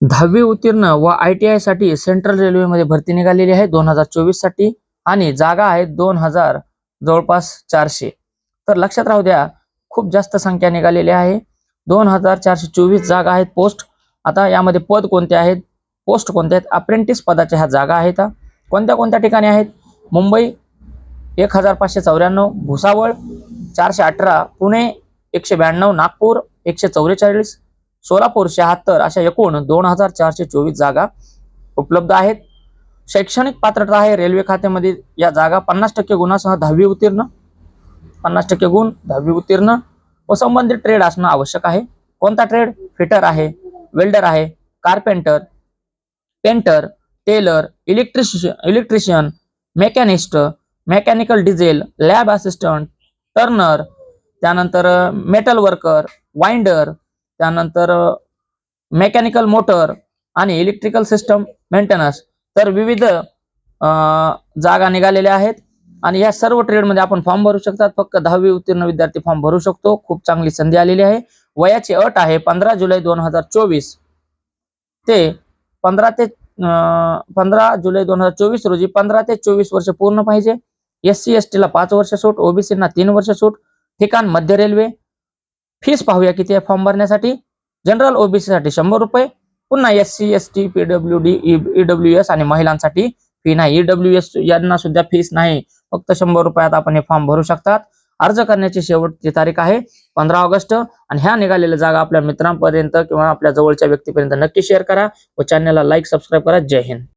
दहावी उत्तीर्ण व आय टी आयसाठी सेंट्रल रेल्वेमध्ये भरती निघालेली आहे दोन हजार चोवीससाठी आणि जागा आहेत दोन हजार जवळपास चारशे. तर लक्षात राहू द्या खूप जास्त संख्या निघालेली आहे. दोन हजार चारशे चोवीस जागा आहेत पोस्ट आता यामध्ये पद कोणते आहेत? पोस्ट कोणते आहेत? अप्रेंटिस पदाच्या ह्या जागा आहेत. कोणत्या कोणत्या ठिकाणी आहेत? मुंबई एक हजार पाचशे चौऱ्याण्णव भुसावळ चारशे अठरा पुणे एकशे ब्याण्णव नागपूर एकशे चौवेचाळीस सोलापूर शहात्तर अशा एकूण दोन हजार चारशे चोवीस जागा उपलब्ध आहेत. शैक्षणिक पात्रता आहे रेल्वे खात्यामध्ये. या जागा पन्नास टक्के गुणासह दहावी उत्तीर्ण पन्नास टक्के गुण दहावी उत्तीर्ण व संबंधित ट्रेड असणं आवश्यक आहे. कोणता ट्रेड फिटर आहे वेल्डर आहे carpenter painter tailor electrician electrician machinist mechanical diesel lab assistant turner त्यानंतर मेटल वर्कर वाइंडर त्यानंतर मेकॅनिकल मोटर आणि इलेक्ट्रिकल सिस्टम मेंटेनन्स तर विविध जागा निघालेल्या आहेत. आणि या सर्व ट्रेडमध्ये आपण फॉर्म भरू शकतात. फक्त दहावी उत्तीर्ण विद्यार्थी फॉर्म भरू शकतो. खूप चांगली संधी आलेली आहे. वयाची अट आहे पंधरा जुलै दोन हजार चोवीस. ते पंधरा ते पंधरा जुलै दोन हजार चोवीस रोजी पंधरा ते चोवीस वर्ष पूर्ण पाहिजे. एस सी एस टीला पाच वर्ष सूट. ओबीसीना तीन वर्ष सूट. ठिकाण मध्य रेल्वे. फीस पाहूया किती आहे फॉर्म भरण्यासाठी. जनरल ओबीसी साठी शंभर रुपये. पुन्हा S C S T PW D EW S आणि महिलांसाठी फी नाही. ईडब्ल्यू एस यांना सुद्धा फीस नाही. फक्त शंभर रुपयात आपण हे फॉर्म भरू शकतात. अर्ज करण्याची शेवटची तारीख आहे पंधरा ऑगस्ट आणि ह्या निघालेल्या जागा आपल्या मित्रांपर्यंत किंवा आपल्या जवळच्या व्यक्तीपर्यंत नक्की शेअर करा व चॅनलला लाईक सबस्क्राईब करा. जय हिंद.